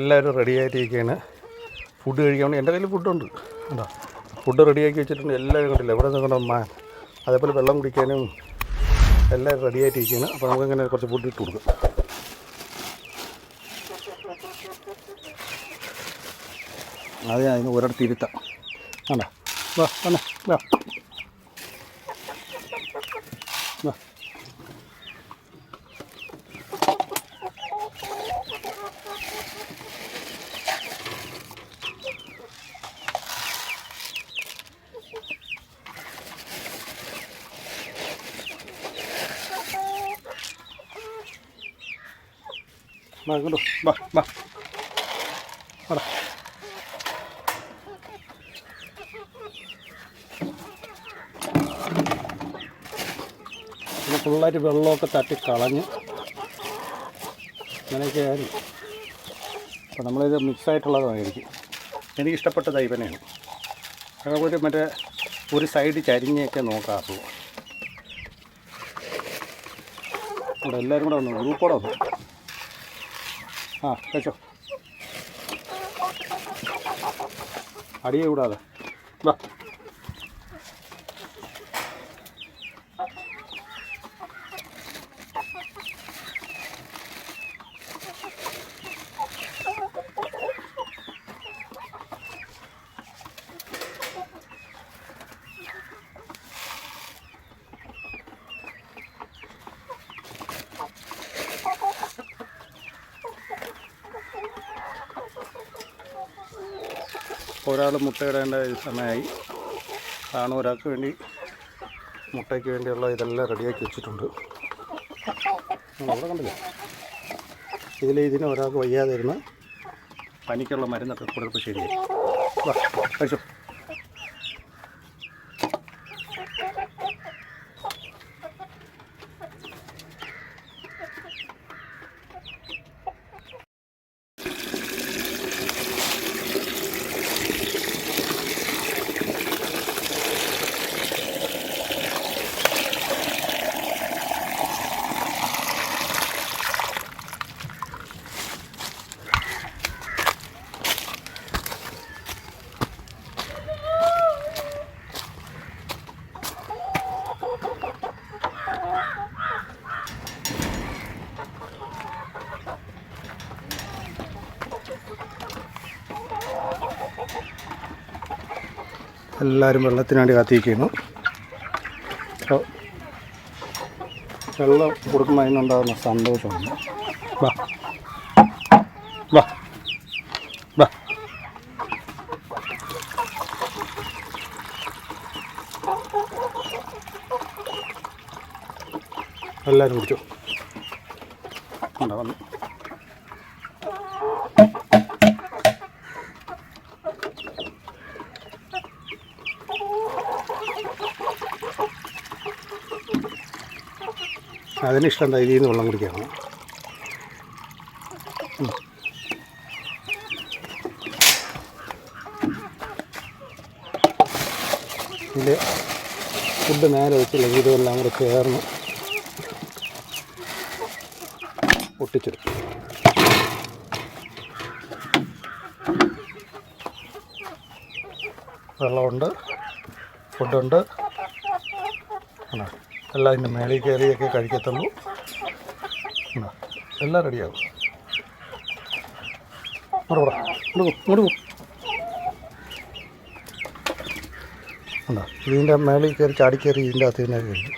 എല്ലാവരും ready ആയിട്ടിരിക്കുകയാണ് food കഴിക്കാൻ വേണ്ടി എന്റെ കയ്യിൽ ഫുഡുണ്ട് എന്താ ഫുഡ് റെഡിയാക്കി വെച്ചിട്ടുണ്ട്. എല്ലാവരും കണ്ടില്ല? എവിടെ നിന്ന് കണ്ടോ മാ അതേപോലെ വെള്ളം കുടിക്കാനും എല്ലാവരും റെഡി ആയിട്ടിരിക്കുകയാണ് അപ്പോൾ നമുക്കിങ്ങനെ കുറച്ച് ഫുഡ് ഇട്ട് കൊടുക്കാം. അത് അതിന് ഒരിടത്ത് ഇരുത്താം. വേണ്ട. വാ വന്നേ. വാ. വാ. വാ ഇങ്ങോട്ട് വാ. ഫുള്ളായിട്ട് വെള്ളമൊക്കെ തട്ടി കളഞ്ഞ് അങ്ങനെയൊക്കെ ആയിരുന്നു. അപ്പോൾ നമ്മളിത് മിക്സായിട്ടുള്ളതായിരിക്കും എനിക്ക് ഇഷ്ടപ്പെട്ട തൈപ്പനെയാണ് ഒരു മറ്റേ ഒരു സൈഡ് ചരിഞ്ഞൊക്കെ നോക്കാറുള്ളൂ ഇവിടെ എല്ലാവരും കൂടെ വന്നു? ഗ്രൂപ്പോടെ വന്നു? ആ കഴിച്ചോ. അടിയെ കൂടാതെ വാ. ഒരാൾ മുട്ടയിടേണ്ട സമയമായി. ആണ് ഒരാൾക്ക് വേണ്ടി മുട്ടയ്ക്ക് വേണ്ടിയുള്ള ഇതെല്ലാം റെഡിയാക്കി വെച്ചിട്ടുണ്ട്. അവിടെ കണ്ടില്ല? ഇതിൽ ഇതിന് ഒരാൾക്ക് വയ്യാതിരുന്ന് പനിക്കുള്ള മരുന്നൊക്കെ കൊടുത്തപ്പോൾ ശരിയായി. കഴിച്ചോ. എല്ലാവരും വെള്ളത്തിന് വേണ്ടി കാത്തിരിക്കുന്നു. അപ്പോൾ വെള്ളം കൊടുക്കുമ്പോൾ അതിനുണ്ടാകുന്ന സന്തോഷമാണ്. വാ. വാ. വാ. എല്ലാവരും കുടിച്ചു. ഉണ്ടോ? അതിനിഷ്ടം എന്താ ഇതിൽ നിന്ന് വെള്ളം കുടിക്കാണ് ഇതിന്റെ ഫുഡ് നേരെ വെച്ചില്ലെങ്കിൽ ഇതെല്ലാം കൂടെ ചേർന്ന് ഒട്ടിച്ചെടുത്തു വെള്ളമുണ്ട് ഫുഡുണ്ട്. ആണോ എല്ലാം ഇതിന്റെ മേളിൽ കയറിയൊക്കെ കഴിക്കത്തുള്ളൂ. എല്ലാം റെഡിയാകും. പറ പോടാ ഇങ്ങോട്ട് പോ ഇങ്ങോട്ട് പോ. ഉണ്ടോ? ഇതിന്റെ മേളിൽ കയറി ചാടി കയറി ഇതിന്റെ അകത്ത് തന്നെ കഴിക്കും.